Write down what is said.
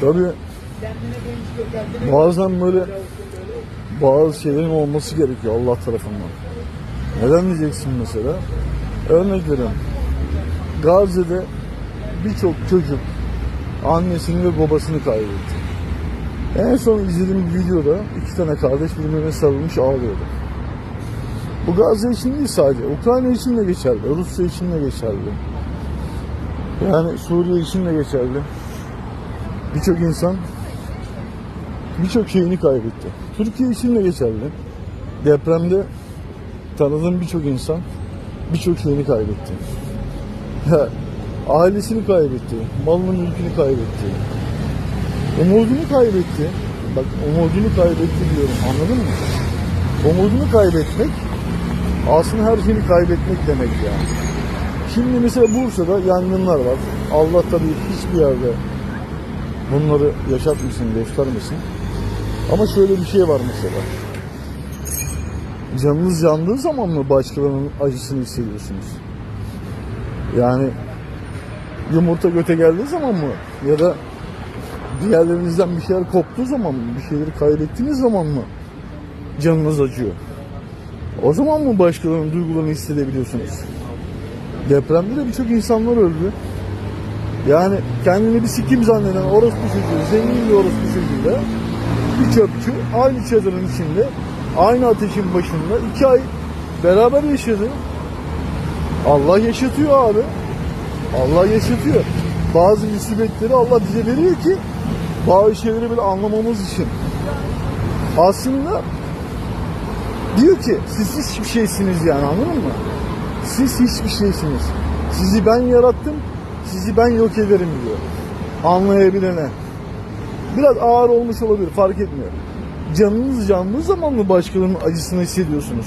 Tabii bazen böyle bazı şeylerin olması gerekiyor Allah tarafından. Neden diyeceksin mesela? Örnek veriyorum. Gazze'de birçok çocuk annesini ve babasını kaybetti. En son izlediğim bir videoda iki tane kardeş birbirine sarılmış ağlıyordu. Bu Gazze için değil sadece. Ukrayna için de geçerli. Rusya için de geçerli. Yani Suriye için de geçerli. Birçok insan birçok şeyini kaybetti. Türkiye için de geçerli. Depremde tanıdığım birçok insan birçok şeyini kaybetti. Ailesini kaybetti, malını mülkünü kaybetti. Umudunu kaybetti. Bak umudunu kaybetti diyorum anladın mı? Umudunu kaybetmek aslında her şeyini kaybetmek demek yani. Şimdi mesela Bursa'da yangınlar var. Allah tabii hiçbir yerde bunları yaşatmasın, göstermesin. Ama şöyle bir şey var mesela. Canınız yandığı zaman mı başkalarının acısını hissediyorsunuz? Yani yumurta göte geldiği zaman mı? Ya da diğerlerinizden bir şeyler koptuğu zaman mı? Bir şeyleri kaybettiğiniz zaman mı? Canınız acıyor. O zaman mı başkalarının duygularını hissedebiliyorsunuz? Depremde de birçok insanlar öldü. Yani kendini bir sikim zanneden orospu çocuğu, zengin bir orospu çocuğuyla bir çöpçü aynı çadırın içinde, aynı ateşin başında iki ay beraber yaşadı. Allah yaşatıyor abi. Allah yaşatıyor. Bazı musibetleri Allah bize veriyor ki bazı şeyleri böyle anlamamız için. Aslında diyor ki siz hiçbir şeysiniz yani anladın mı? Siz hiçbir şeysiniz. Sizi ben yarattım, sizi ben yok ederim diyor. Anlayabilene. Biraz ağır olmuş olabilir fark etmiyor. Canınız yandığı zaman mı başkalarının acısını hissediyorsunuz?